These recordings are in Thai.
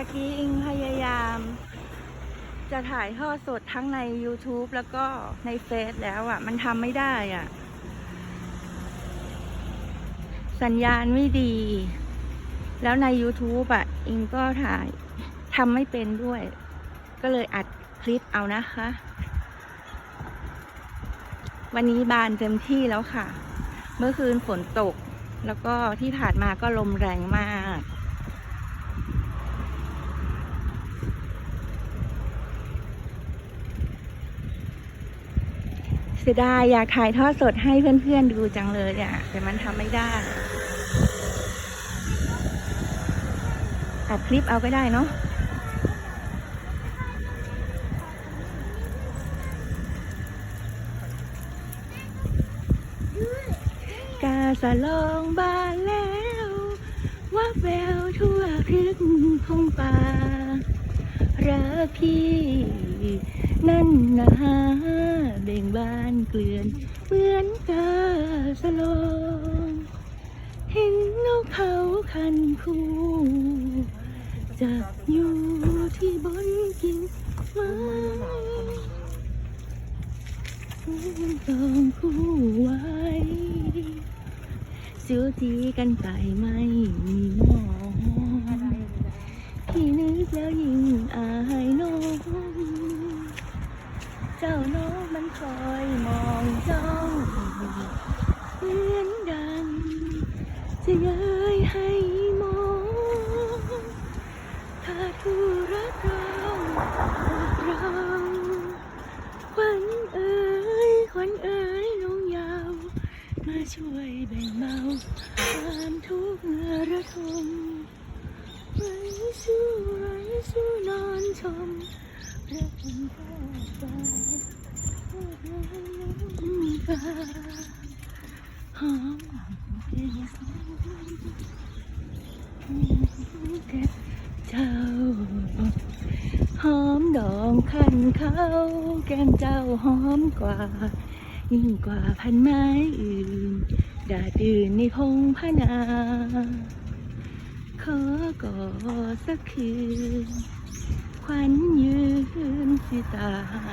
ตะกี้อิงพยายาม จะถ่ายทอดสดทั้งใน YouTube แล้วก็ในเฟซแล้วอะ่ะ มันทำไม่ได้อะ่ะ สัญญาณไม่ดี แล้วใน YouTube อะ อิงก็ถ่ายทำไม่เป็นด้วย ก็เลยอัดคลิปเอานะคะ วันนี้บานเต็มที่แล้วค่ะ เมื่อคืนฝนตก แล้วก็ที่ผ่านมาก็ลมแรงมาก เสียดายอยากถ่ายทอดสดให้เพื่อนๆดูจังเลยอะแต่มันทำไม่ได้อัดคลิปเอาก็ได้เนาะกาสะลองบานแล้วว่าแววทั่วพรึกคงป่ารักพี่ นั่นนะ เบ่งบานเกลื่อนเหมือนกาสลองเห็นนกเขาคันคู่จับอยู่ที่บนกิ่งไม้ต้องคู่ไว้จูจีกันไปไม่มีหมองพี่นึกแล้วยิ่งอายน้องเจ้าน้อง คอยมองจ้องเหมือนดังจะเย้ยให้มองถ้าผู้รักเรารักเราขวัญเอ๋ยขวัญเอ๋ยน้องยาว มาช่วยแบ่งเบาความทุกข์ระทมไว้สู้ไว้สู้นอนชมเรื่องข้าวปลาทอดน้ำปลาหอม เกสรแก่เจ้าหอมดองคันเขาแก้มเจ้าหอมกว่า ยิ่งกว่าพันไม้อื่นดาดดื่นในพงพนา ขอกอดสักคืน ขวัญยืนสิตา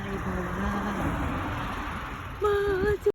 ยบ่ว่า